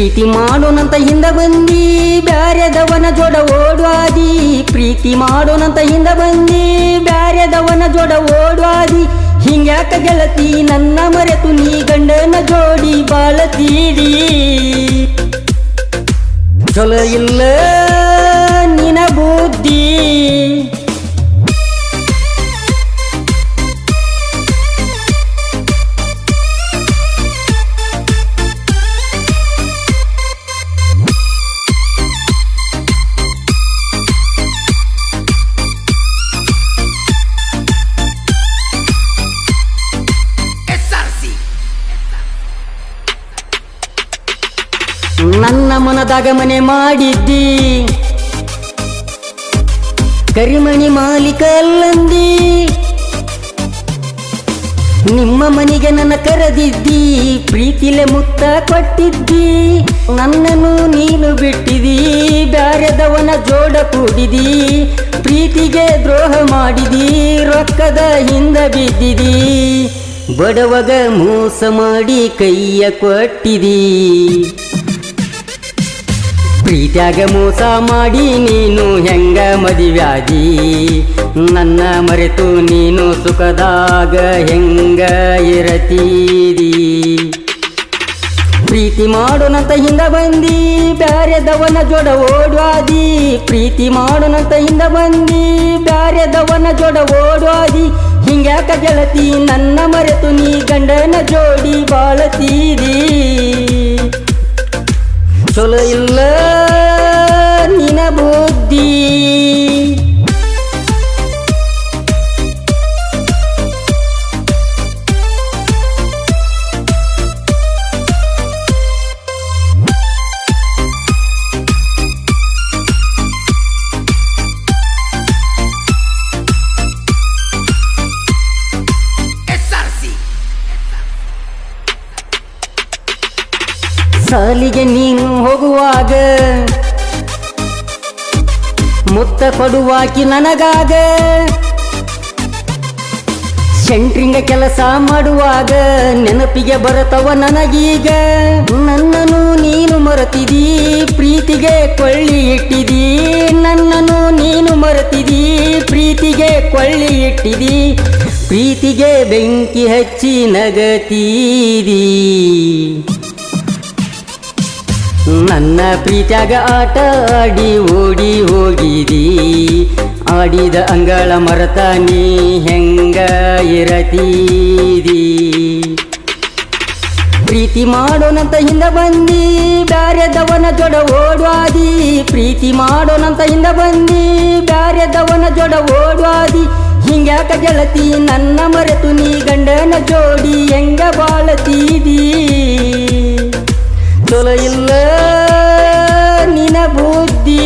ಪ್ರೀತಿ ಮಾಡೋನಂತ ಹಿಂದ ಬಂದಿ ಬ್ಯಾರೆದವನ ಜೋಡ ಓಡ್ವಾದಿ. ಪ್ರೀತಿ ಮಾಡೋನಂತ ಹಿಂದ ಬಂದಿ ಬ್ಯಾರೆದವನ ಜೋಡ ಓಡ್ವಾದಿ. ಹಿಂಗ್ಯಾಕ ಗೆಳತಿ, ನನ್ನ ಮರೆತು ನೀ ಗಂಡನ ಜೋಡಿ ಬಾಳತೀಡಿ ಚಲೋ ಇಲ್ಲ ನಿನ ಬುದ್ಧಿ. ನನ್ನ ಮನದಾಗ ಮನೆ ಮಾಡಿದ್ದಿ. ಕರಿಮಣಿ ಮಾಲೀಕ ಅಲ್ಲಂದಿ ನಿಮ್ಮ ಮನೆಗೆ ನನ್ನ ಕರೆದಿದ್ದಿ, ಪ್ರೀತಿಲೆ ಮುತ್ತ ಕೊಟ್ಟಿದ್ದಿ. ನನ್ನನ್ನು ನೀನು ಬಿಟ್ಟಿದಿ ಬ್ಯಾರೆದವನ ಜೋಡ ಕೂಡಿದಿ ಪ್ರೀತಿಗೆ ದ್ರೋಹ ಮಾಡಿದಿ ರೊಕ್ಕದ ಹಿಂದ ಬಿದ್ದಿದಿ ಬಡವಗ ಮೋಸ ಮಾಡಿ ಕೈಯ ಕೊಟ್ಟಿದಿ ಪ್ರೀತ್ಯಾಗ ಮೋಸ ಮಾಡಿ ನೀನು ಹೆಂಗ ಮದಿವ್ಯಾದಿ? ನನ್ನ ಮರೆತು ನೀನು ಸುಖದಾಗ ಹೆಂಗ ಇರತೀರಿ ಪ್ರೀತಿ ಮಾಡೋನಂತ ಹಿಂದ ಬಂದಿ, ಬ್ಯಾರೆದವನ ಜೋಡ ಓಡ್ವಾದಿ. ಪ್ರೀತಿ ಮಾಡೋನಂತ ಹಿಂದ ಬಂದಿ, ಬ್ಯಾರೆದವನ ಜೋಡ ಓಡ್ವಾದಿ. ಹಿಂಗ್ಯಾಕ ಗೆಳತಿ, ನನ್ನ ಮರೆತು ನೀ ಗಂಡನ ಜೋಡಿ ಬಾಳತೀರಿ ಚಲೋ ಇಲ್ಲ ನಿನ ಬುದ್ಧಿ. ಸಾಲಿಗೆ ನೀನು ಹೋಗುವಾಗ ಮುತ್ತ ಕೊಡುವಾಕಿ ನನಗಾಗ ಸೆಂಟ್ರಿಂಗ ಕೆಲಸ ಮಾಡುವಾಗ ನೆನಪಿಗೆ ಬರತವ ನನಗೀಗ. ನನ್ನನು ನೀನು ಮರತಿದೀ, ಪ್ರೀತಿಗೆ ಕೊಳ್ಳಿ ಇಟ್ಟಿದೀ. ನನ್ನನು ನೀನು ಮರೆತಿದೀ, ಪ್ರೀತಿಗೆ ಕೊಳ್ಳಿ ಇಟ್ಟಿದೀ. ಪ್ರೀತಿಗೆ ಬೆಂಕಿ ಹಚ್ಚಿ ನಗತೀದಿ. ನನ್ನ ಪ್ರೀತ್ಯಾಗ ಆಟ ಆಡಿ ಓಡಿ ಹೋಗಿದಿ. ಆಡಿದ ಅಂಗಳ ಮರತ ನೀ ಹೆಂಗ ಇರತೀದಿ ಪ್ರೀತಿ ಮಾಡೋನಂತ ಹಿಂದ ಬಂದಿ, ಬ್ಯಾರೆದವನ ಜೊಡ ಓಡ್ವಾದಿ. ಪ್ರೀತಿ ಮಾಡೋನಂತ ಹಿಂದ ಬಂದಿ, ಬ್ಯಾರೆದವನ ಜೊಡ ಓಡ್ವಾದಿ. ಹಿಂಗ್ಯಾಕ ಗೆಳತಿ ನನ್ನ ಮರೆತು ನೀ ಗಂಡನ ಜೋಡಿ ಹೆಂಗ ಬಾಳತೀದಿ? ಇಲ್ಲ ನಿನ ಬುದ್ಧಿ